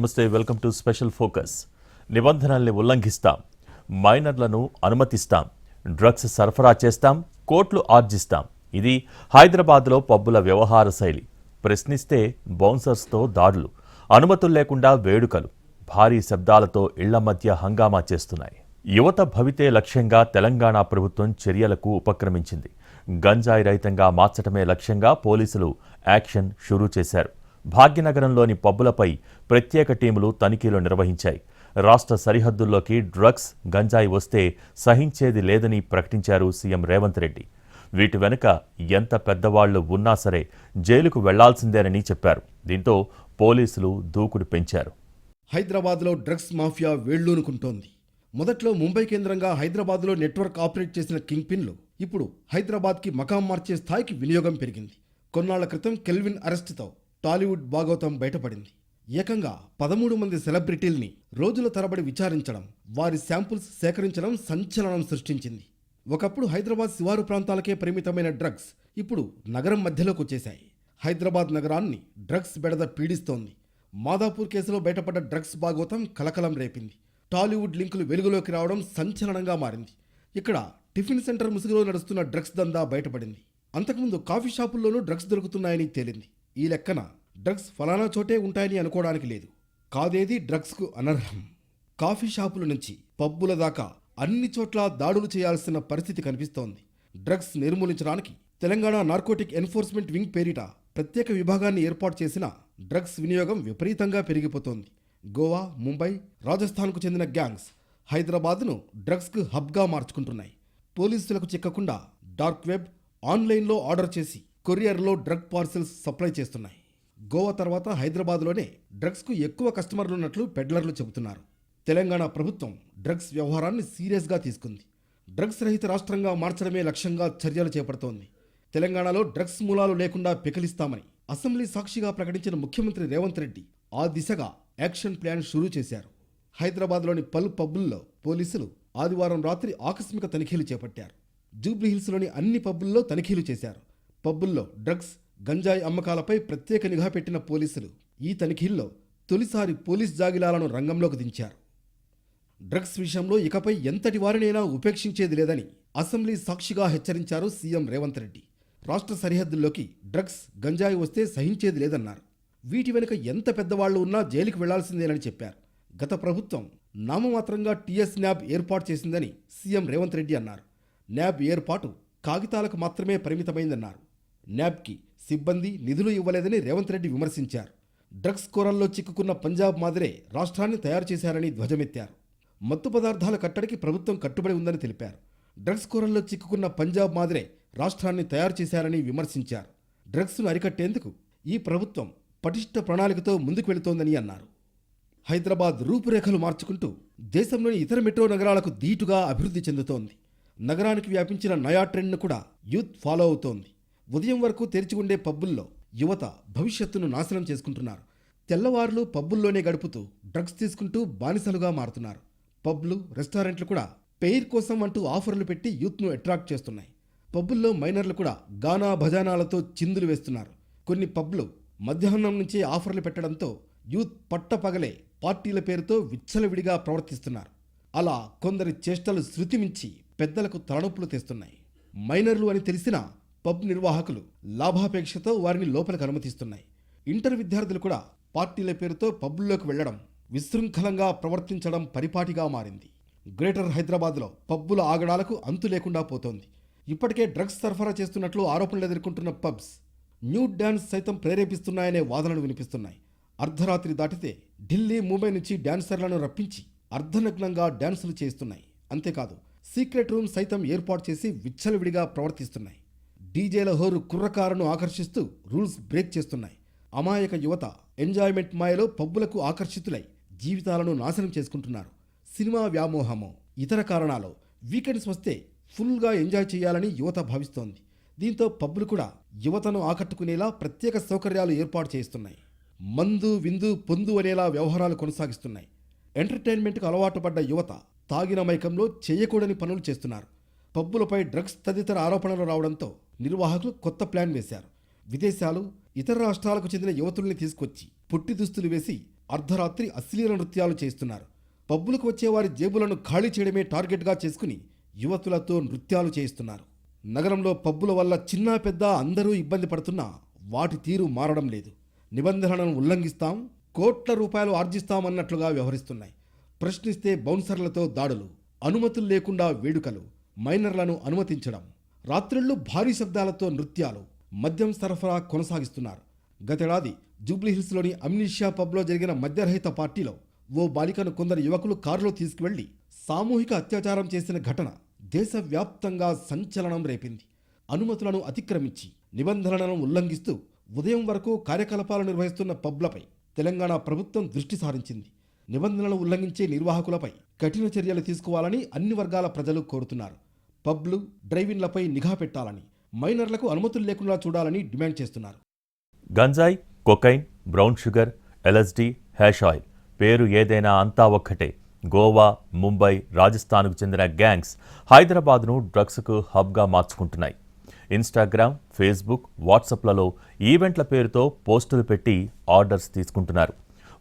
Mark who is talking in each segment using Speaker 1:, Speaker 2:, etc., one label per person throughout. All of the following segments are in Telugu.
Speaker 1: నమస్తే వెల్కమ్ టు స్పెషల్ ఫోకస్. నిబంధనల్ని ఉల్లంఘిస్తాం మైనర్లను అనుమతిస్తాం డ్రగ్స్ సరఫరా చేస్తాం కోట్లు ఆర్జిస్తాం. ఇది హైదరాబాద్లో పబ్బుల వ్యవహార శైలి. ప్రశ్నిస్తే బౌన్సర్స్తో దాడులు అనుమతులు లేకుండా వేడుకలు భారీ శబ్దాలతో ఇళ్ళ మధ్య హంగామా చేస్తున్నాయి. యువత భవితే లక్ష్యంగా తెలంగాణ ప్రభుత్వం చర్యలకు ఉపక్రమించింది. గంజాయి రహితంగా మార్చడమే లక్ష్యంగా పోలీసులు యాక్షన్ షురూ చేశారు. భాగ్యనగరంలోని పబ్బులపై ప్రత్యేక టీములు తనిఖీలు నిర్వహించాయి. రాష్ట్ర సరిహద్దుల్లోకి డ్రగ్స్ గంజాయి వస్తే సహించేది లేదని ప్రకటించారు సీఎం రేవంత్ రెడ్డి. వీటి వెనుక ఎంత పెద్దవాళ్ళు ఉన్నా సరే జైలుకు వెళ్ళాల్సిందేనని చెప్పారు. దీంతో పోలీసులు దూకుడు పెంచారు.
Speaker 2: హైదరాబాద్లో డ్రగ్స్ మాఫియా వేళ్ళూనుకుంటోంది మొదట్లో ముంబై కేంద్రంగా హైదరాబాద్లో నెట్వర్క్ ఆపరేట్ చేసిన కింగ్ పిన్లు ఇప్పుడు హైదరాబాద్కి మకాం మార్చే స్థాయికి వినియోగం పెరిగింది. కొన్నాళ్ళ క్రితం కెల్విన్ అరెస్టుతో టాలీవుడ్ భాగవతం బయటపడింది. ఏకంగా పదమూడు మంది సెలబ్రిటీల్ని రోజుల తరబడి విచారించడం వారి శాంపుల్స్ సేకరించడం సంచలనం సృష్టించింది. ఒకప్పుడు హైదరాబాద్ శివారు ప్రాంతాలకే పరిమితమైన డ్రగ్స్ ఇప్పుడు నగరం మధ్యలోకి వచ్చేశాయి. హైదరాబాద్ నగరాన్ని డ్రగ్స్ బెడద పీడిస్తోంది. మాదాపూర్ కేసులో బయటపడ్డ డ్రగ్స్ భాగవతం కలకలం రేపింది. టాలీవుడ్ లింకులు వెలుగులోకి రావడం సంచలనంగా మారింది. ఇక్కడ టిఫిన్ సెంటర్ ముసుగులో నడుస్తున్న డ్రగ్స్ దందా బయటపడింది. అంతకుముందు కాఫీ షాపుల్లోనూ డ్రగ్స్ దొరుకుతున్నాయని తేలింది. ఈ లెక్కన డ్రగ్స్ ఫలానా చోటే ఉంటాయని అనుకోవడానికి లేదు. కాదేది డ్రగ్స్కు అనర్హం? కాఫీ షాపుల నుంచి పబ్బుల దాకా అన్ని చోట్ల దాడులు చేయాల్సిన పరిస్థితి కనిపిస్తోంది. డ్రగ్స్ నిర్మూలించడానికి తెలంగాణ నార్కోటిక్ ఎన్ఫోర్స్మెంట్ వింగ్ పేరిట ప్రత్యేక విభాగాన్ని ఏర్పాటు చేసిన డ్రగ్స్ వినియోగం విపరీతంగా పెరిగిపోతోంది. గోవా ముంబై రాజస్థాన్కు చెందిన గ్యాంగ్స్ హైదరాబాద్ను డ్రగ్స్కు హబ్గా మార్చుకుంటున్నాయి. పోలీసులకు చిక్కకుండా డార్క్ వెబ్ ఆన్లైన్లో ఆర్డర్ చేసి కొరియర్లో డ్రగ్ పార్సిల్స్ సప్లై చేస్తున్నాయి. గోవా తర్వాత హైదరాబాద్లోనే డ్రగ్స్కు ఎక్కువ కస్టమర్లు ఉన్నట్లు పెడ్లర్లు చెబుతున్నారు. తెలంగాణ ప్రభుత్వం డ్రగ్స్ వ్యవహారాన్ని సీరియస్గా తీసుకుంది. డ్రగ్స్ రహిత రాష్ట్రంగా మార్చడమే లక్ష్యంగా చర్యలు చేపడుతోంది. తెలంగాణలో డ్రగ్స్ మూలాలు లేకుండా పికలిస్తామని అసెంబ్లీ సాక్షిగా ప్రకటించిన ముఖ్యమంత్రి రేవంత్ రెడ్డి ఆ దిశగా యాక్షన్ ప్లాన్ షురూ చేశారు. హైదరాబాద్లోని పలు పబ్బుల్లో పోలీసులు ఆదివారం రాత్రి ఆకస్మిక తనిఖీలు చేపట్టారు. జూబ్లీహిల్స్లోని అన్ని పబ్బుల్లో తనిఖీలు చేశారు. పబ్బుల్లో డ్రగ్స్ గంజాయి అమ్మకాలపై ప్రత్యేక నిఘా పెట్టిన పోలీసులు ఈ తనిఖీల్లో తొలిసారి పోలీస్ జాగిలాలను రంగంలోకి దించారు. డ్రగ్స్ విషయంలో ఇకపై ఎంతటి వారినైనా ఉపేక్షించేది లేదని అసెంబ్లీ సాక్షిగా హెచ్చరించారు సీఎం రేవంత్ రెడ్డి. రాష్ట్ర సరిహద్దుల్లోకి డ్రగ్స్ గంజాయి వస్తే సహించేది లేదన్నారు. వీటి వెనుక ఎంత పెద్దవాళ్ళు ఉన్నా జైలుకు వెళ్ళాల్సిందేనని చెప్పారు. గత ప్రభుత్వం నామమాత్రంగా టీఎస్ న్యాబ్ ఏర్పాటు చేసిందని సీఎం రేవంత్ రెడ్డి అన్నారు. న్యాబ్ ఏర్పాటు కాగితాలకు మాత్రమే పరిమితమైందన్నారు. న్యాబ్కి సిబ్బంది నిధులు ఇవ్వలేదని రేవంత్ రెడ్డి విమర్శించారు. డ్రగ్స్ కోరల్లో చిక్కుకున్న పంజాబ్ మాదిరే రాష్ట్రాన్ని తయారు చేశారని ధ్వజమెత్తారు. మత్తు పదార్థాల కట్టడికి ప్రభుత్వం కట్టుబడి ఉందని తెలిపారు. డ్రగ్స్ కోరల్లో చిక్కుకున్న పంజాబ్ మాదిరే రాష్ట్రాన్ని తయారు చేశారని విమర్శించారు. డ్రగ్స్ను అరికట్టేందుకు ఈ ప్రభుత్వం పటిష్ట ప్రణాళికతో ముందుకు వెళుతోందని అన్నారు. హైదరాబాద్ రూపురేఖలు మార్చుకుంటూ దేశంలోని ఇతర మెట్రో నగరాలకు ధీటుగా అభివృద్ధి చెందుతోంది. నగరానికి వ్యాపించిన నయా ట్రెండ్ను కూడా యూత్ ఫాలో అవుతోంది. ఉదయం వరకు తెరిచి ఉండే పబ్బుల్లో యువత భవిష్యత్తును నాశనం చేసుకుంటున్నారు. తెల్లవారులు పబ్బుల్లోనే గడుపుతూ డ్రగ్స్ తీసుకుంటూ బానిసలుగా మారుతున్నారు. పబ్లు రెస్టారెంట్లు కూడా పెయిర్ కోసం అంటూ ఆఫర్లు పెట్టి యూత్ను అట్రాక్ట్ చేస్తున్నాయి. పబ్బుల్లో మైనర్లు కూడా గానా భజానాలతో చిందులు వేస్తున్నారు. కొన్ని పబ్లు మధ్యాహ్నం నుంచే ఆఫర్లు పెట్టడంతో యూత్ పట్టపగలే పార్టీల పేరుతో విచ్చలవిడిగా ప్రవర్తిస్తున్నారు. అలా కొందరి చేష్టలు శృతిమించి పెద్దలకు తలనొప్పులు తెస్తున్నాయి. మైనర్లు అని తెలిసినా పబ్ నిర్వాహకులు లాభాపేక్షతో వారిని లోపలికి అనుమతిస్తున్నాయి. ఇంటర్ విద్యార్థులు కూడా పార్టీల పేరుతో పబ్లోకి వెళ్ళడం విశృంఖలంగా ప్రవర్తించడం పరిపాటిగా మారింది. గ్రేటర్ హైదరాబాద్లో పబ్బుల ఆగడాలకు అంతు లేకుండా పోతోంది. ఇప్పటికే డ్రగ్స్ సరఫరా చేస్తున్నట్లు ఆరోపణలు ఎదుర్కొంటున్న పబ్స్ న్యూ డ్యాన్స్ సైతం ప్రేరేపిస్తున్నాయనే వాదనలు వినిపిస్తున్నాయి. అర్ధరాత్రి దాటితే ఢిల్లీ ముంబై నుంచి డ్యాన్సర్లను రప్పించి అర్ధనగ్నంగా డ్యాన్సులు చేస్తున్నాయి అంతేకాదు సీక్రెట్ రూమ్ సైతం ఏర్పాటు చేసి విచ్చలవిడిగా ప్రవర్తిస్తున్నాయి. డీజేల హోరు కుర్రకారును ఆకర్షిస్తూ రూల్స్ బ్రేక్ చేస్తున్నాయి. అమాయక యువత ఎంజాయ్మెంట్ మాయలో పబ్బులకు ఆకర్షితులై జీవితాలను నాశనం చేసుకుంటున్నారు. సినిమా వ్యామోహమో ఇతర కారణాలు వీకెండ్స్ వస్తే ఫుల్గా ఎంజాయ్ చేయాలని యువత భావిస్తోంది. దీంతో పబ్బులు కూడా యువతను ఆకట్టుకునేలా ప్రత్యేక సౌకర్యాలు ఏర్పాటు చేస్తున్నాయి మందు విందు పొందు అనేలా వ్యవహారాలు కొనసాగిస్తున్నాయి. ఎంటర్టైన్మెంట్కు అలవాటు పడ్డ యువత తాగిన మైకంలో చేయకూడని పనులు చేస్తున్నారు. పబ్బులపై డ్రగ్స్ తదితర ఆరోపణలు రావడంతో నిర్వాహకులు కొత్త ప్లాన్ వేశారు. విదేశాలు ఇతర రాష్ట్రాలకు చెందిన యువతుల్ని తీసుకొచ్చి పుట్టి దుస్తులు వేసి అర్ధరాత్రి అశ్లీల నృత్యాలు చేస్తున్నారు. పబ్బులకు వచ్చే వారి జేబులను ఖాళీ చేయడమే టార్గెట్గా చేసుకుని యువతులతో నృత్యాలు చేయిస్తున్నారు. నగరంలో పబ్బుల వల్ల చిన్న పెద్ద అందరూ ఇబ్బంది పడుతున్నా వాటి తీరు మారడం లేదు. నిబంధనలను ఉల్లంఘిస్తాం కోట్ల రూపాయలు ఆర్జిస్తామన్నట్లుగా వ్యవహరిస్తున్నాయి. ప్రశ్నిస్తే బౌన్సర్లతో దాడులు అనుమతులు లేకుండా వేడుకలు మైనర్లను అనుమతించడం. రాత్రిళ్ళు భారీ శబ్దాలతో నృత్యాలు మద్యం సరఫరా కొనసాగిస్తున్నారు. గతేడాది జూబ్లీహిల్స్లోని అమ్నిషియా పబ్లో జరిగిన మద్యరహిత పార్టీలో ఓ బాలికను కొందరు యువకులు కారులో తీసుకువెళ్ళి సామూహిక అత్యాచారం చేసిన ఘటన దేశవ్యాప్తంగా సంచలనం రేపింది. అనుమతులను అతిక్రమించి నిబంధనలను ఉల్లంఘిస్తూ ఉదయం వరకు కార్యకలాపాలు నిర్వహిస్తున్న పబ్లపై తెలంగాణ ప్రభుత్వం దృష్టి సారించింది. నిబంధనలు ఉల్లంఘించే నిర్వాహకులపై కఠిన చర్యలు తీసుకోవాలని అన్ని వర్గాల ప్రజలు కోరుతున్నారు. పబ్లు డ్రైవిన్లపై నిఘా పెట్టాలని మైనర్లకు అనుమతులు లేకుండా చూడాలని డిమాండ్ చేస్తున్నారు.
Speaker 1: గంజాయి cocaine brown sugar LSD hash oil పేరు ఏదైనా అంతా ఒక్కటే. గోవా ముంబై రాజస్థాన్కు చెందిన గ్యాంగ్స్ హైదరాబాద్ను డ్రగ్స్కు హబ్గా మార్చుకుంటున్నాయి. ఇన్స్టాగ్రామ్ ఫేస్బుక్ వాట్సాప్లలో ఈవెంట్ల పేరుతో పోస్టులు పెట్టి ఆర్డర్స్ తీసుకుంటున్నారు.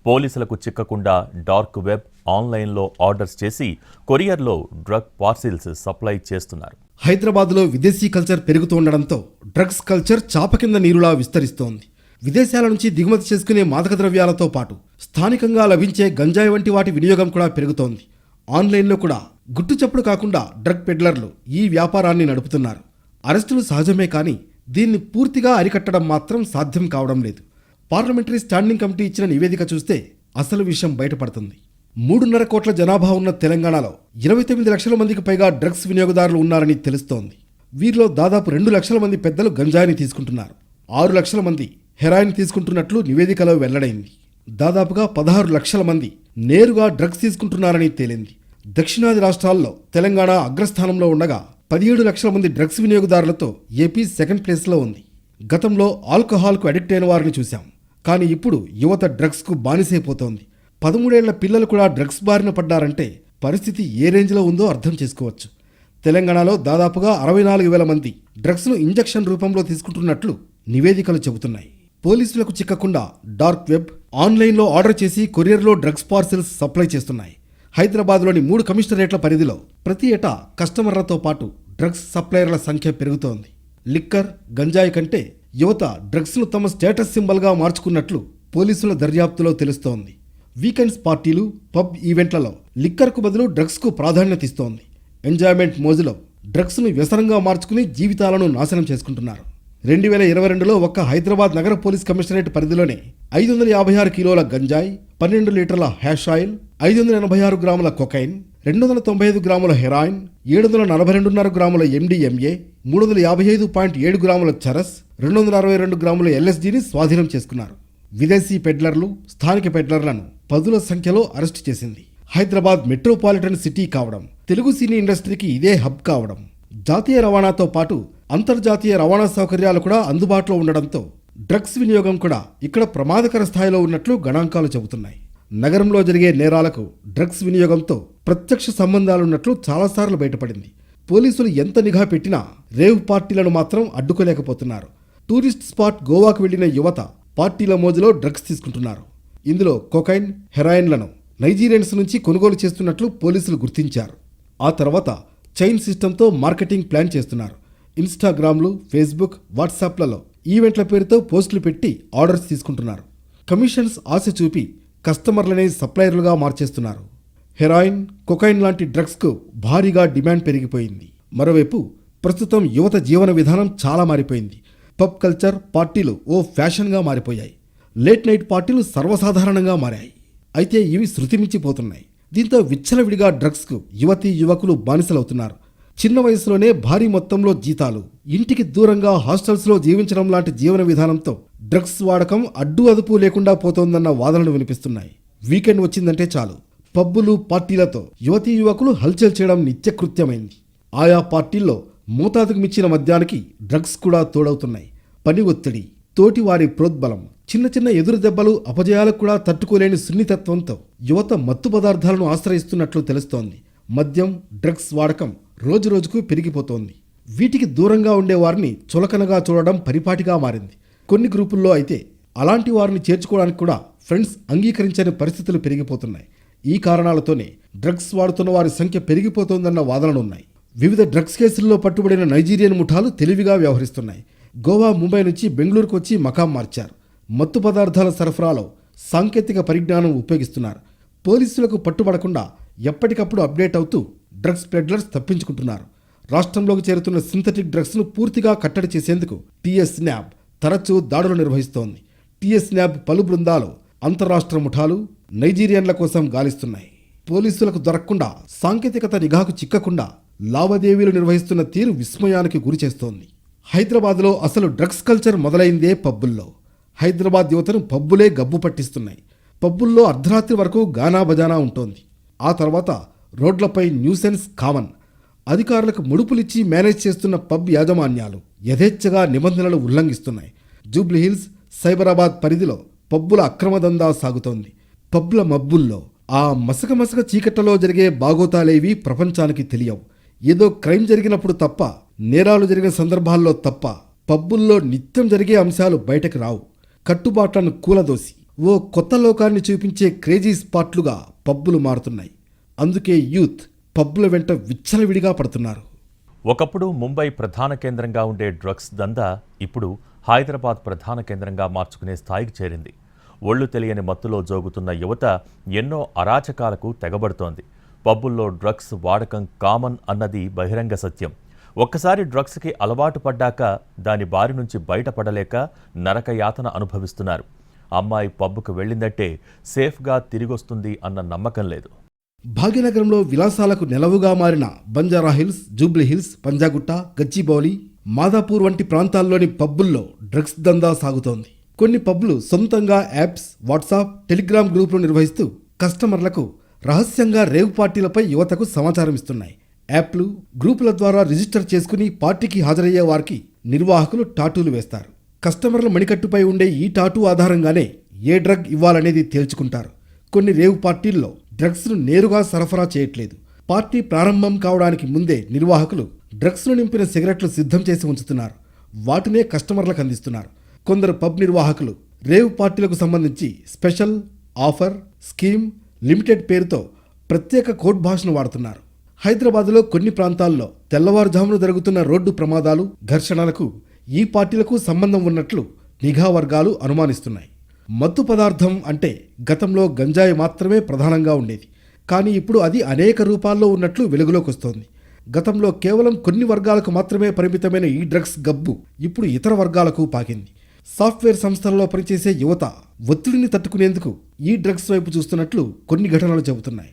Speaker 1: పోలీసులకు చిక్కకుండా డార్క్ వెబ్ ఆన్లైన్లో ఆర్డర్స్ చేసి కొరియర్లో డ్రగ్ పార్సిల్స్ సప్లై చేస్తున్నారు.
Speaker 2: హైదరాబాద్లో విదేశీ కల్చర్ పెరుగుతుండడంతో డ్రగ్స్ కల్చర్ చాప కింద నీరులా విస్తరిస్తోంది. విదేశాల నుంచి దిగుమతి చేసుకునే మాదక ద్రవ్యాలతో పాటు స్థానికంగా లభించే గంజాయి వంటి వాటి వినియోగం కూడా పెరుగుతోంది. ఆన్లైన్లో కూడా గుట్టుచప్పుడు కాకుండా డ్రగ్ పెడ్లర్లు ఈ వ్యాపారాన్ని నడుపుతున్నారు. అరెస్టులు సహజమే కానీ దీన్ని పూర్తిగా అరికట్టడం మాత్రం సాధ్యం కావడం లేదు. పార్లమెంటరీ స్టాండింగ్ కమిటీ ఇచ్చిన నివేదిక చూస్తే అసలు విషయం బయటపడుతుంది. మూడున్నర కోట్ల జనాభా ఉన్న తెలంగాణలో ఇరవై తొమ్మిది లక్షల మందికి పైగా డ్రగ్స్ వినియోగదారులు ఉన్నారని తెలుస్తోంది. వీరిలో దాదాపు రెండు లక్షల మంది పెద్దలు గంజాయిని తీసుకుంటున్నారు. ఆరు లక్షల మంది హెరాయిన్ తీసుకుంటున్నట్లు నివేదికలో వెల్లడైంది. దాదాపుగా పదహారు లక్షల మంది నేరుగా డ్రగ్స్ తీసుకుంటున్నారని తేలింది. దక్షిణాది రాష్ట్రాల్లో తెలంగాణ అగ్రస్థానంలో ఉండగా పదిహేడు లక్షల మంది డ్రగ్స్ వినియోగదారులతో ఏపీ సెకండ్ ప్లేస్లో ఉంది. గతంలో ఆల్కహాల్కు అడిక్ట్ అయిన వారిని చూశాం. కానీ ఇప్పుడు యువత డ్రగ్స్కు బానిసైపోతోంది. పదమూడేళ్ళ పిల్లలు కూడా డ్రగ్స్ బారిన పడ్డారంటే పరిస్థితి ఏ రేంజ్లో ఉందో అర్థం చేసుకోవచ్చు. తెలంగాణలో దాదాపుగా అరవై నాలుగు వేల మంది డ్రగ్స్ను ఇంజెక్షన్ రూపంలో తీసుకుంటున్నట్లు నివేదికలు చెబుతున్నాయి. పోలీసులకు చిక్కకుండా డార్క్ వెబ్ ఆన్లైన్లో ఆర్డర్ చేసి కొరియర్లో డ్రగ్స్ పార్సిల్స్ సప్లై చేస్తున్నాయి. హైదరాబాద్లోని మూడు కమిషనరేట్ల పరిధిలో ప్రతి ఏటా కస్టమర్లతో పాటు డ్రగ్స్ సప్లయర్ల సంఖ్య పెరుగుతోంది. లిక్కర్ గంజాయి కంటే యువత డ్రగ్స్ను తమ స్టేటస్ సింబల్గా మార్చుకున్నట్లు పోలీసుల దర్యాప్తులో తెలుస్తోంది. వీకెండ్స్ పార్టీలు పబ్ ఈవెంట్లలో లిక్కర్కు బదులు డ్రగ్స్కు ప్రాధాన్యత ఇస్తోంది. ఎంజాయ్మెంట్ మోజులో డ్రగ్స్ను వ్యసనంగా మార్చుకుని జీవితాలను నాశనం చేసుకుంటున్నారు. రెండు వేల ఇరవై రెండులో ఒక్క హైదరాబాద్ నగర పోలీస్ కమిషనరేట్ పరిధిలోనే ఐదు వందల యాభై ఆరు కిలోల గంజాయి పన్నెండు లీటర్ల హ్యాష్ ఆయిల్ ఐదు వందల ఎనభై ఆరు గ్రాముల కొకైన్ రెండు వందల తొంభై ఐదు గ్రాముల హెరాయిన్ ఏడు వందల నలభై రెండున్నర గ్రాముల ఎండిఎంఏ మూడు వందల యాభై ఐదు పాయింట్ ఏడు గ్రాముల చరస్ రెండు వందల అరవై రెండు గ్రాముల ఎల్ఎస్డీని స్వాధీనం చేసుకున్నారు. విదేశీ పెడ్లర్లు స్థానిక పెడ్లర్లను పదుల సంఖ్యలో అరెస్టు చేసింది. హైదరాబాద్ మెట్రోపాలిటన్ సిటీ కావడం తెలుగు సినీ ఇండస్ట్రీకి ఇదే హబ్ కావడం జాతీయ రవాణాతో పాటు అంతర్జాతీయ రవాణా సౌకర్యాలు కూడా అందుబాటులో ఉండడంతో డ్రగ్స్ వినియోగం కూడా ఇక్కడ ప్రమాదకర స్థాయిలో ఉన్నట్లు గణాంకాలు చెబుతున్నాయి. నగరంలో జరిగే నేరాలకు డ్రగ్స్ వినియోగంతో ప్రత్యక్ష సంబంధాలున్నట్లు చాలాసార్లు బయటపడింది. పోలీసులు ఎంత నిఘా పెట్టినా రేవ్ పార్టీలను మాత్రం అడ్డుకోలేకపోతున్నారు. టూరిస్ట్ స్పాట్ గోవాకు వెళ్ళిన యువత పార్టీల మోజులో డ్రగ్స్ తీసుకుంటున్నారు. ఇందులో కొకైన్ హెరాయిన్లను నైజీరియన్స్ నుంచి కొనుగోలు చేస్తున్నట్లు పోలీసులు గుర్తించారు. ఆ తర్వాత చైన్ సిస్టంతో మార్కెటింగ్ ప్లాన్ చేస్తున్నారు. ఇన్స్టాగ్రామ్లు ఫేస్బుక్ వాట్సాప్లలో ఈవెంట్ల పేరుతో పోస్టులు పెట్టి ఆర్డర్స్ తీసుకుంటున్నారు. కమిషన్స్ ఆశ చూపి కస్టమర్లనే సప్లయర్లుగా మార్చేస్తున్నారు. హెరాయిన్ కొకైన్ లాంటి డ్రగ్స్కు భారీగా డిమాండ్ పెరిగిపోయింది. మరోవైపు ప్రస్తుతం యువత జీవన విధానం చాలా మారిపోయింది. పబ్ కల్చర్ పార్టీలు ఓ ఫ్యాషన్గా మారిపోయాయి. లేట్ నైట్ పార్టీలు సర్వసాధారణంగా మారాయి. అయితే ఇవి శృతిమించిపోతున్నాయి. దీంతో విచ్చలవిడిగా డ్రగ్స్కు యువతీ యువకులు బానిసలవుతున్నారు. చిన్న వయసులోనే భారీ మొత్తంలో జీతాలు. ఇంటికి దూరంగా హాస్టల్స్లో జీవించడం లాంటి జీవన విధానంతో డ్రగ్స్ వాడకం అడ్డు అదుపు లేకుండా పోతోందన్న వాదనలు వినిపిస్తున్నాయి. వీకెండ్ వచ్చిందంటే చాలు. పబ్బులు పార్టీలతో యువతీ యువకులు హల్చల్ చేయడం నిత్యకృత్యమైంది. ఆయా పార్టీల్లో మోతాదుకు మించిన మద్యానికి డ్రగ్స్ కూడా తోడవుతున్నాయి. పని ఒత్తిడి తోటి వారి ప్రోద్బలం చిన్న చిన్న ఎదురు దెబ్బలు అపజయాలకు కూడా తట్టుకోలేని సున్నితత్వంతో యువత మత్తు పదార్థాలను ఆశ్రయిస్తున్నట్లు తెలుస్తోంది. మద్యం డ్రగ్స్ వాడకం రోజురోజుకు పెరిగిపోతోంది. వీటికి దూరంగా ఉండే వారిని చులకనగా చూడడం పరిపాటిగా మారింది. కొన్ని గ్రూపుల్లో అయితే అలాంటి వారిని చేర్చుకోవడానికి కూడా ఫ్రెండ్స్ అంగీకరించని పరిస్థితులు పెరిగిపోతున్నాయి. ఈ కారణాలతోనే డ్రగ్స్ వాడుతున్న వారి సంఖ్య పెరిగిపోతోందన్న వాదనలు ఉన్నాయి వివిధ డ్రగ్స్ కేసుల్లో పట్టుబడిన నైజీరియన్ ముఠాలు తెలివిగా వ్యవహరిస్తున్నాయి. గోవా ముంబై నుంచి బెంగళూరుకు వచ్చి మకాం మార్చారు. మత్తు పదార్థాల సరఫరాలో సాంకేతిక పరిజ్ఞానం ఉపయోగిస్తున్నారు. పోలీసులకు పట్టుబడకుండా ఎప్పటికప్పుడు అప్డేట్ అవుతూ డ్రగ్స్ పెడ్లర్స్ తప్పించుకుంటున్నారు. రాష్ట్రంలోకి చేరుతున్న సింథటిక్ డ్రగ్స్ను పూర్తిగా కట్టడి చేసేందుకు టీఎస్ న్యాబ్ తరచూ దాడులు నిర్వహిస్తోంది. టీఎస్ న్యాబ్ పలు బృందాలు అంతరాష్ట్ర ముఠాలు నైజీరియన్ల కోసం గాలిస్తున్నాయి. పోలీసులకు దొరకకుండా సాంకేతికత నిఘాకు చిక్కకుండా లావాదేవీలు నిర్వహిస్తున్న తీరు విస్మయానికి గురి చేస్తోంది. హైదరాబాద్లో అసలు డ్రగ్స్ కల్చర్ మొదలైందే పబ్బుల్లో. హైదరాబాద్ యువతను పబ్బులే గబ్బు పట్టిస్తున్నాయి. పబ్బుల్లో అర్ధరాత్రి వరకు గానా బజానా ఉంటోంది. ఆ తర్వాత రోడ్లపై న్యూసెన్స్ కామన్. అధికారులకు ముడుపులిచ్చి మేనేజ్ చేస్తున్న పబ్ యాజమాన్యాలు యథేచ్ఛగా నిబంధనలు ఉల్లంఘిస్తున్నాయి. జూబ్లీహిల్స్ సైబరాబాద్ పరిధిలో పబ్బుల అక్రమ దందా సాగుతోంది. పబ్ల మబ్బుల్లో ఆ మసక మసక చీకట్లలో జరిగే బాగోతాలేవి ప్రపంచానికి తెలియవు. ఏదో క్రైమ్ జరిగినప్పుడు తప్ప నేరాలు జరిగిన సందర్భాల్లో తప్ప పబ్బుల్లో నిత్యం జరిగే అంశాలు బయటకు రావు. కట్టుబాట్లను కూలదోసి ఓ కొత్త లోకాన్ని చూపించే క్రేజీ స్పాట్లుగా పబ్బులు మారుతున్నాయి. అందుకే యూత్ పబ్బుల వెంట విచ్చలవిడిగా పడుతున్నారు.
Speaker 1: ఒకప్పుడు ముంబై ప్రధాన కేంద్రంగా ఉండే డ్రగ్స్ దందా ఇప్పుడు హైదరాబాద్ ప్రధాన కేంద్రంగా మార్చుకునే స్థాయికి చేరింది. ఒళ్ళు తెలియని మత్తులో జోగుతున్న యువత ఎన్నో అరాచకాలకు తెగబడుతోంది. పబ్బుల్లో డ్రగ్స్ వాడకం కామన్ అన్నది బహిరంగ సత్యం. ఒక్కసారి డ్రగ్స్కి అలవాటు పడ్డాక దాని బారి నుంచి బయటపడలేక నరక యాతన అనుభవిస్తున్నారు. అమ్మాయి పబ్బుకు వెళ్ళిందంటే సేఫ్గా తిరిగొస్తుంది అన్న నమ్మకం లేదు.
Speaker 2: భాగ్యనగరంలో విలాసాలకు నెలవుగా మారిన Banjara hills Jubilee hills Panjagutta Gachibowli Madhapur వంటి ప్రాంతాల్లోని పబ్బుల్లో డ్రగ్స్ దందా సాగుతోంది. కొన్ని పబ్లు సొంతంగా యాప్స్ వాట్సాప్ టెలిగ్రామ్ గ్రూపులు నిర్వహిస్తూ కస్టమర్లకు రహస్యంగా రేవ్ పార్టీలపై యువతకు సమాచారం ఇస్తున్నాయి. యాప్లు గ్రూపుల ద్వారా రిజిస్టర్ చేసుకుని పార్టీకి హాజరయ్యే వారికి నిర్వాహకులు టాటూలు వేస్తారు. కస్టమర్ల మణికట్టుపై ఉండే ఈ టాటూ ఆధారంగానే ఏ డ్రగ్ ఇవ్వాలనేది తేల్చుకుంటారు. కొన్ని రేవ్ పార్టీల్లో డ్రగ్స్ను నేరుగా సరఫరా చేయట్లేదు. పార్టీ ప్రారంభం కావడానికి ముందే నిర్వాహకులు డ్రగ్స్ను నింపిన సిగరెట్లు సిద్ధం చేసి ఉంచుతున్నారు. వాటినే కస్టమర్లకు అందిస్తున్నారు. కొందరు పబ్ నిర్వాహకులు రేవ్ పార్టీలకు సంబంధించి స్పెషల్ ఆఫర్ స్కీమ్ లిమిటెడ్ పేరుతో ప్రత్యేక కోడ్ భాషను వాడుతున్నారు. హైదరాబాద్లో కొన్ని ప్రాంతాల్లో తెల్లవారుజామున జరుగుతున్న రోడ్డు ప్రమాదాలు ఘర్షణలకు ఈ పార్టీలకు సంబంధం ఉన్నట్లు నిఘా వర్గాలు అనుమానిస్తున్నాయి. మత్తు పదార్థం అంటే గతంలో గంజాయి మాత్రమే ప్రధానంగా ఉండేది. కానీ ఇప్పుడు అది అనేక రూపాల్లో ఉన్నట్లు వెలుగులోకి వస్తోంది. గతంలో కేవలం కొన్ని వర్గాలకు మాత్రమే పరిమితమైన ఈ డ్రగ్స్ గబ్బు ఇప్పుడు ఇతర వర్గాలకు పాకింది. సాఫ్ట్వేర్ సంస్థలలో పనిచేసే యువత ఒత్తిడిని తట్టుకునేందుకు ఈ డ్రగ్స్ వైపు చూస్తున్నట్లు కొన్ని ఘటనలు చెబుతున్నాయి.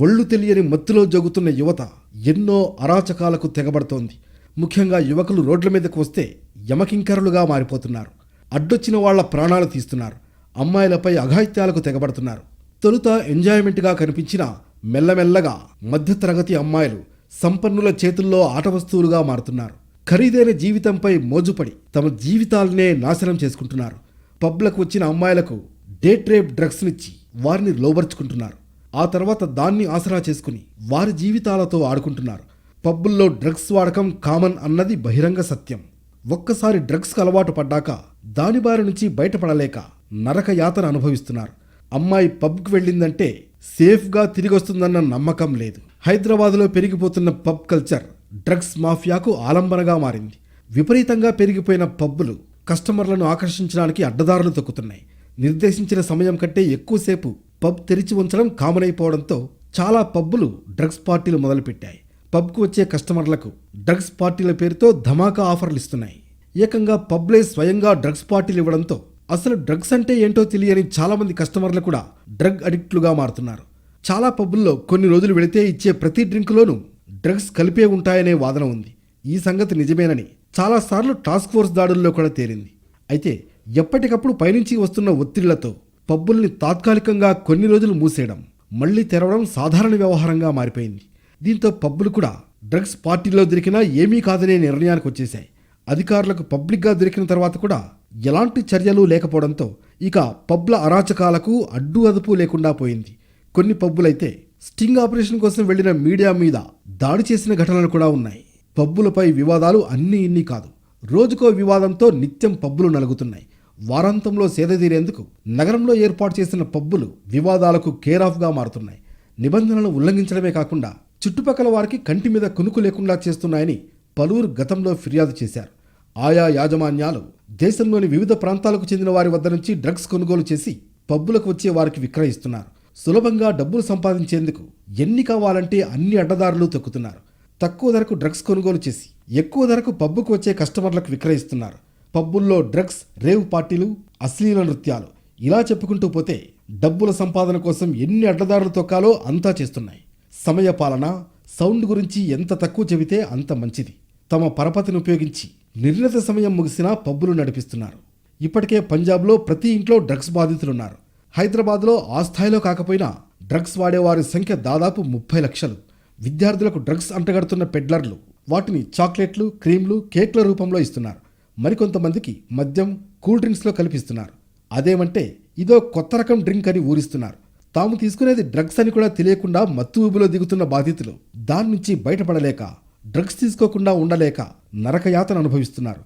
Speaker 2: ఒళ్ళు తెలియని మత్తులో జోగుతున్న యువత ఎన్నో అరాచకాలకు తెగబడుతోంది. ముఖ్యంగా యువకులు రోడ్ల మీదకు వస్తే యమకింకరులుగా మారిపోతున్నారు. అడ్డొచ్చిన వాళ్ళ ప్రాణాలు తీస్తున్నారు. అమ్మాయిలపై అఘాయిత్యాలకు తెగబడుతున్నారు. తొలుత ఎంజాయ్మెంట్గా కనిపించిన మెల్లమెల్లగా మధ్యతరగతి అమ్మాయిలు సంపన్నుల చేతుల్లో ఆట వస్తువులుగా మారుతున్నారు. ఖరీదైన జీవితంపై మోజుపడి తమ జీవితాలనే నాశనం చేసుకుంటున్నారు. పబ్లకు వచ్చిన అమ్మాయిలకు డేట్ రేప్ డ్రగ్స్నిచ్చి వారిని లోబర్చుకుంటున్నారు. ఆ తర్వాత దాన్ని ఆసరా చేసుకుని వారి జీవితాలతో ఆడుకుంటున్నారు. పబ్బుల్లో డ్రగ్స్ వాడకం కామన్ అన్నది బహిరంగ సత్యం. ఒక్కసారి డ్రగ్స్కు అలవాటు పడ్డాక దాని బారి నుంచి బయటపడలేక నరక యాతన అనుభవిస్తున్నారు. అమ్మాయి పబ్కి వెళ్ళిందంటే సేఫ్గా తిరిగొస్తుందన్న నమ్మకం లేదు. హైదరాబాద్లో పెరిగిపోతున్న పబ్ కల్చర్ డ్రగ్స్ మాఫియాకు ఆలంబనగా మారింది. విపరీతంగా పెరిగిపోయిన పబ్బులు కస్టమర్లను ఆకర్షించడానికి అడ్డదారులు తొక్కుతున్నాయి. నిర్దేశించిన సమయం కంటే ఎక్కువసేపు పబ్ తెరిచి ఉంచడం కామన్ అయిపోవడంతో చాలా పబ్బులు డ్రగ్స్ పార్టీలు మొదలుపెట్టాయి. పబ్కు వచ్చే కస్టమర్లకు డ్రగ్స్ పార్టీల పేరుతో ధమాకా ఆఫర్లు ఇస్తున్నాయి. ఏకంగా పబ్లే స్వయంగా డ్రగ్స్ పార్టీలు ఇవ్వడంతో అసలు డ్రగ్స్ అంటే ఏంటో తెలియని చాలామంది కస్టమర్లు కూడా డ్రగ్ అడిక్ట్లుగా మారుతున్నారు. చాలా పబ్బుల్లో కొన్ని రోజులు వెళితే ఇచ్చే ప్రతి డ్రింక్లోనూ డ్రగ్స్ కలిపే ఉంటాయనే వాదన ఉంది. ఈ సంగతి నిజమేనని చాలాసార్లు టాస్క్ ఫోర్స్ దాడుల్లో కూడా తేలింది. అయితే ఎప్పటికప్పుడు పైనుంచి వస్తున్న ఒత్తిళ్ళతో పబ్బుల్ని తాత్కాలికంగా కొన్ని రోజులు మూసేయడం మళ్ళీ తెరవడం సాధారణ వ్యవహారంగా మారిపోయింది. దీంతో పబ్బులు కూడా డ్రగ్స్ పార్టీలో దొరికినా ఏమీ కాదనే నిర్ణయానికి వచ్చేశాయి. అధికారులకు పబ్లిక్గా దొరికిన తర్వాత కూడా ఎలాంటి చర్యలు లేకపోవడంతో ఇక పబ్ల అరాచకాలకు అడ్డు అదుపు లేకుండా పోయింది. కొన్ని పబ్బులైతే స్టింగ్ ఆపరేషన్ కోసం వెళ్ళిన మీడియా మీద దాడి చేసిన ఘటనలు కూడా ఉన్నాయి. పబ్బులపై వివాదాలు అన్నీ ఇన్ని కాదు. రోజుకో వివాదంతో నిత్యం పబ్బులు నలుగుతున్నాయి. వారాంతంలో సేదతీరేందుకు నగరంలో ఏర్పాటు చేసిన పబ్బులు వివాదాలకు కేర్ ఆఫ్గా మారుతున్నాయి. నిబంధనలను ఉల్లంఘించడమే కాకుండా చుట్టుపక్కల వారికి కంటి మీద కునుకు లేకుండా చేస్తున్నాయని పలువురు గతంలో ఫిర్యాదు చేశారు. ఆయా యాజమాన్యాలు దేశంలోని వివిధ ప్రాంతాలకు చెందిన వారి వద్ద నుంచి డ్రగ్స్ కొనుగోలు చేసి పబ్బులకు వచ్చే వారికి విక్రయిస్తున్నారు. సులభంగా డబ్బులు సంపాదించేందుకు ఎన్ని కావాలంటే అన్ని అడ్డదారులు తొక్కుతున్నారు. తక్కువ ధరకు డ్రగ్స్ కొనుగోలు చేసి ఎక్కువ ధరకు పబ్బుకు వచ్చే కస్టమర్లకు విక్రయిస్తున్నారు. పబ్బుల్లో డ్రగ్స్ రేవ్ పార్టీలు అశ్లీల నృత్యాలు ఇలా చెప్పుకుంటూ పోతే డబ్బుల సంపాదన కోసం ఎన్ని అడ్డదారులు తొక్కాలో అంతా చేస్తున్నాయి. సమయపాలన సౌండ్ గురించి ఎంత తక్కువ చెబితే అంత మంచిది. తమ పరపతిని ఉపయోగించి నిర్ణీత సమయం ముగిసినా పబ్బులు నడిపిస్తున్నారు. ఇప్పటికే పంజాబ్లో ప్రతి ఇంట్లో డ్రగ్స్ బాధితులున్నారు. హైదరాబాద్లో ఆ స్థాయిలో కాకపోయినా డ్రగ్స్ వాడేవారి సంఖ్య దాదాపు ముప్పై లక్షలు. విద్యార్థులకు డ్రగ్స్ అంటగడుతున్న పెడ్లర్లు వాటిని చాక్లెట్లు క్రీమ్లు కేక్ల రూపంలో ఇస్తున్నారు. మరికొంతమందికి మద్యం కూల్ డ్రింక్స్లో కల్పిస్తున్నారు. అదేమంటే ఇదో కొత్త రకం డ్రింక్ అని ఊరిస్తున్నారు. తాము తీసుకునేది డ్రగ్స్ అని కూడా తెలియకుండా మత్తు ఊబిలో దిగుతున్న బాధితులు దాని నుంచి బయటపడలేక డ్రగ్స్ తీసుకోకుండా ఉండలేక నరకయాతన అనుభవిస్తున్నారు.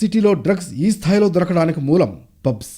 Speaker 2: సిటీలో డ్రగ్స్ ఈ స్థాయిలో దొరకడానికి మూలం పబ్స్.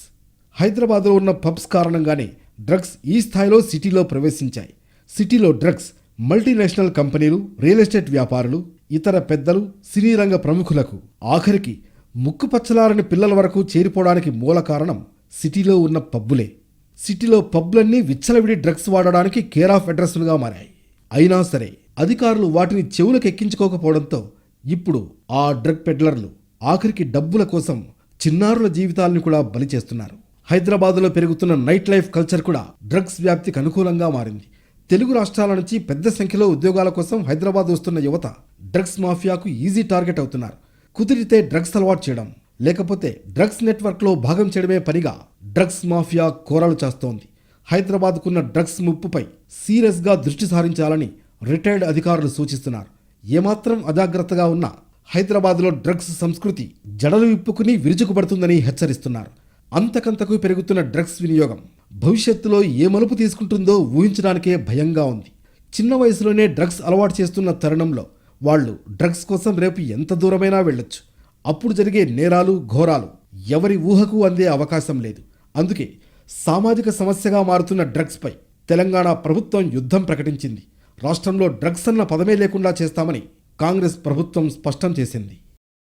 Speaker 2: హైదరాబాద్లో ఉన్న పబ్స్ కారణంగానే డ్రగ్స్ ఈ స్థాయిలో సిటీలో ప్రవేశించాయి. సిటీలో డ్రగ్స్ మల్టీనేషనల్ కంపెనీలు రియల్ ఎస్టేట్ వ్యాపారులు ఇతర పెద్దలు సినీ రంగ ప్రముఖులకు ఆఖరికి ముక్కుపచ్చలారని పిల్లల వరకు చేరిపోవడానికి మూల కారణం సిటీలో ఉన్న పబ్బులే. సిటీలో పబ్లన్నీ విచ్చలవిడి డ్రగ్స్ వాడడానికి కేర్ ఆఫ్ అడ్రస్లుగా మారాయి. అయినా సరే అధికారులు వాటిని చెవులకు ఎక్కించుకోకపోవడంతో ఇప్పుడు ఆ డ్రగ్ పెడ్లర్లు ఆఖరికి డబ్బుల కోసం చిన్నారుల జీవితాలను కూడా బలి చేస్తున్నారు. హైదరాబాద్లో పెరుగుతున్న నైట్ లైఫ్ కల్చర్ కూడా డ్రగ్స్ వ్యాప్తికి అనుకూలంగా మారింది. తెలుగు రాష్ట్రాల నుంచి పెద్ద సంఖ్యలో ఉద్యోగాల కోసం హైదరాబాద్ వస్తున్న యువత డ్రగ్స్ మాఫియాకు ఈజీ టార్గెట్ అవుతున్నారు. కుదిరితే డ్రగ్స్ అలవాటు చేయడం లేకపోతే డ్రగ్స్ నెట్వర్క్లో భాగం చేయడమే పనిగా డ్రగ్స్ మాఫియా కోరాలు చేస్తోంది. హైదరాబాద్కున్న డ్రగ్స్ ముప్పుపై సీరియస్గా దృష్టి సారించాలని రిటైర్డ్ అధికారులు సూచిస్తున్నారు. ఏమాత్రం అజాగ్రత్తగా ఉన్నా హైదరాబాద్లో డ్రగ్స్ సంస్కృతి జడలు విప్పుకుని విరుచుకుపడుతుందని హెచ్చరిస్తున్నారు. అంతకంతకు పెరుగుతున్న డ్రగ్స్ వినియోగం భవిష్యత్తులో ఏ మలుపు తీసుకుంటుందో ఊహించడానికే భయంగా ఉంది. చిన్న వయసులోనే డ్రగ్స్ అలవాటు చేస్తున్న తరుణంలో వాళ్ళు డ్రగ్స్ కోసం రేపు ఎంత దూరమైనా వెళ్ళొచ్చు. అప్పుడు జరిగే నేరాలు ఘోరాలు ఎవరి ఊహకు అందే అవకాశం లేదు. అందుకే సామాజిక సమస్యగా మారుతున్న డ్రగ్స్పై తెలంగాణ ప్రభుత్వం యుద్ధం ప్రకటించింది. రాష్ట్రంలో డ్రగ్స్ అన్న పదమే లేకుండా చేస్తామని కాంగ్రెస్ ప్రభుత్వం స్పష్టం చేసింది.